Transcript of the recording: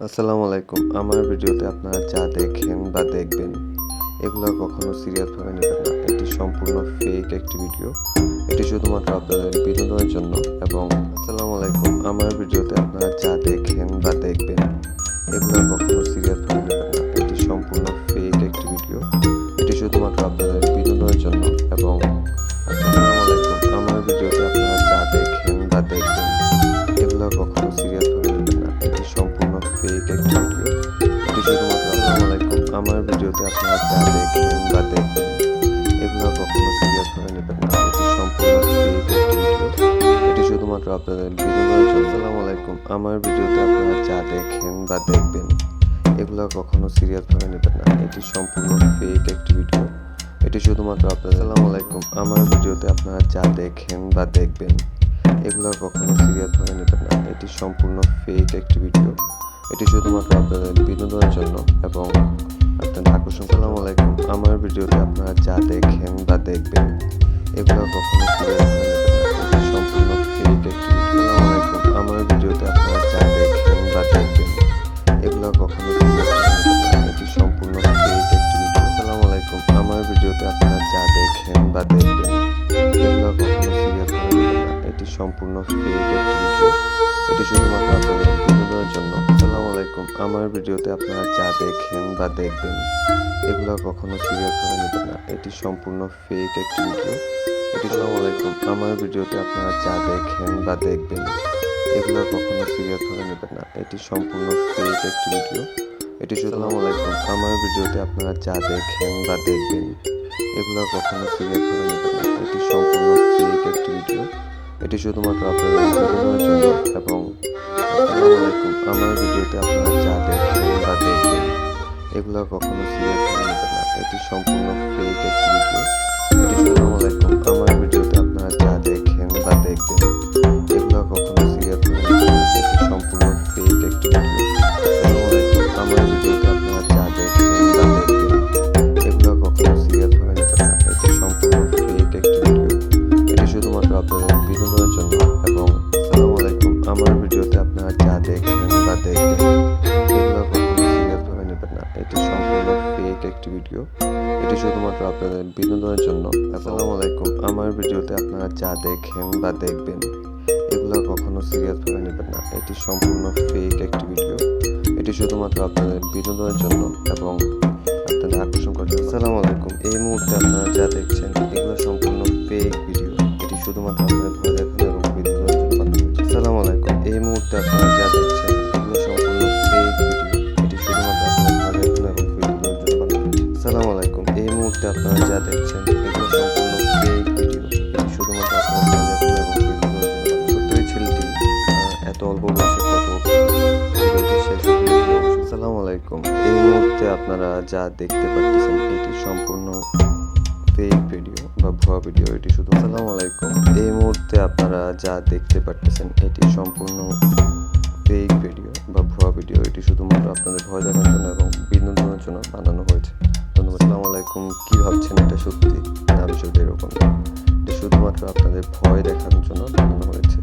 আসসালামু আলাইকুম। আমার ভিডিওতে আপনারা যা দেখেন বা দেখবেন, এগুলো কখনো সিরিয়াসভাবে নেবেন না। এটি সম্পূর্ণ ফেক একটি ভিডিও এটি শুধুমাত্র আপনাদের বিনোদনের জন্য। এবং আসসালামু আলাইকুম। আমার ভিডিওতে আপনারা যা দেখেন বা দেখবেন দেখবেন এগুলো কখনো সিরিয়াসভাবে নেবেন না এটি সম্পূর্ণ এটি শুধুমাত্র আপনাদের বিনোদনের জন্য। আসসালামু আলাইকুম। আমার ভিডিওতে আপনারা যা দেখেন বা দেখবেন, এগুলো কখনো সিরিয়াসভাবে নেবেন না এটি সম্পূর্ণ ফেক একটি ভিডিও এটি শুধুমাত্র আপনাদের আসসালামু আলাইকুম। আমার ভিডিওতে আপনারা যা দেখেন বা দেখবেন, এগুলো কখনো সিরিয়াসভাবে নেবেন না এটি সম্পূর্ণ ফেক একটি ভিডিও এটি শুধুমাত্র আপনাদের বিনোদনের জন্য এবং ভিডিওতে আপনারা যা দেখেন বা দেখবেন, এগুলো কখনো সম্পূর্ণ ফেক একটি আমার ভিডিওতে আপনারা যা দেখেন বা দেখবেন, এগুলো কখনো সিরিয়াসভাবে এটি সম্পূর্ণ সালাম আলাইকুম। আমার ভিডিওতে আপনারা যা দেখেন বা দেখবেন, এগুলো কখনো নেবেন এটি সম্পূর্ণ ফেক একটি ভিডিও। এটি শুধুমাত্র আপনাদের বিনোদনের জন্য। আসসালামু আলাইকুম। আমার ভিডিওতে আপনারা যা দেখেন বা দেখবেন, এগুলো কখনো সিরিয়াসভাবে নেবেন না। এটি সম্পূর্ণ ফেক একটি ভিডিও এটি আসসালামু আলাইকুম। আমার ভিডিওতে আপনারা যা দেখেন বা দেখবেন, এগুলো কখনো সিরিয়াসভাবে নেবেন না। এটি সম্পূর্ণ ফেক একটি ভিডিও এটি আসসালামু আলাইকুম। আমার ভিডিওতে আপনারা যা দেখেন বা দেখবেন, এগুলো কখনো সিরিয়াসভাবে নেবেন না। এটি সম্পূর্ণ ফেক একটি ভিডিও এটি শুধুমাত্র আপনাদের এবং আমার ভিডিওতে আপনারা যা দেখেন বা দেখবেন, এগুলো কখনো না। এটি সম্পূর্ণ ফেক একটি ভিডিও এটি আসসালামু আলাইকুম আমার ভিডিওতে আপনারা যা দেখেন বা দেখবেন আমার ভিডিওতে আপনারা যা দেখেন বা দেখবেন, এগুলো কখনো নেবেন না। এটি সম্পূর্ণ ফেক একটি ভিডিও এটি শুধুমাত্র আপনাদের বিনোদনের জন্য। আসসালামু আলাইকুম। আমার ভিডিওতে আপনারা যা দেখেন বা দেখবেন, এগুলো কখনো সিরিয়াসভাবে নেবেন না। এটি সম্পূর্ণ ফেক একটি ভিডিও এটি শুধুমাত্র আপনাদের বিনোদনের জন্য এবং আপনাদের আকর্ষণ জন্য। আসসালামু আলাইকুম। এই মুহূর্তে আপনারা যা দেখছেন, এগুলো সম্পূর্ণ ফেক ভিডিও এটি শুধুমাত্র আপনাদের এই মুহূর্তে আপনারা যা দেখছেন, এগুলো সম্পূর্ণ ফেক ভিডিও এটি শুধুমাত্র দেখানো এবং বিনোদনের জন্য বানানো। আসসালামু আলাইকুম। এই মুহূর্তে আপনারা যা দেখছেন, এগুলো সম্পূর্ণ ফেক ভিডিও এটি শুধুমাত্র দেখানো এবং জন্য হয়েছে। ছেলেটি এত অল্প বয়সে কত আসসালামু আলাইকুম। এই মুহূর্তে আপনারা যা দেখতে পাচ্ছেন এটি সম্পূর্ণ ফেক ভিডিও বা ভুয়া ভিডিও এটি শুধু আসসালামু আলাইকুম। এই মুহূর্তে আপনারা যা দেখতে পাচ্ছেন এটি সম্পূর্ণ ফেক ভিডিও বা ভুয়া ভিডিও এটি শুধুমাত্র আপনাদের ভয় দেখানোর জন্য এবং বিনোদনের জন্য বানানো হয়েছে। ধন্যবাদ। আসসালামু আলাইকুম। কী ভাবছেন এটা সত্যি? না, বিষয়টা এরকম। এটি শুধুমাত্র আপনাদের ভয় দেখানোর জন্য বানানো হয়েছে।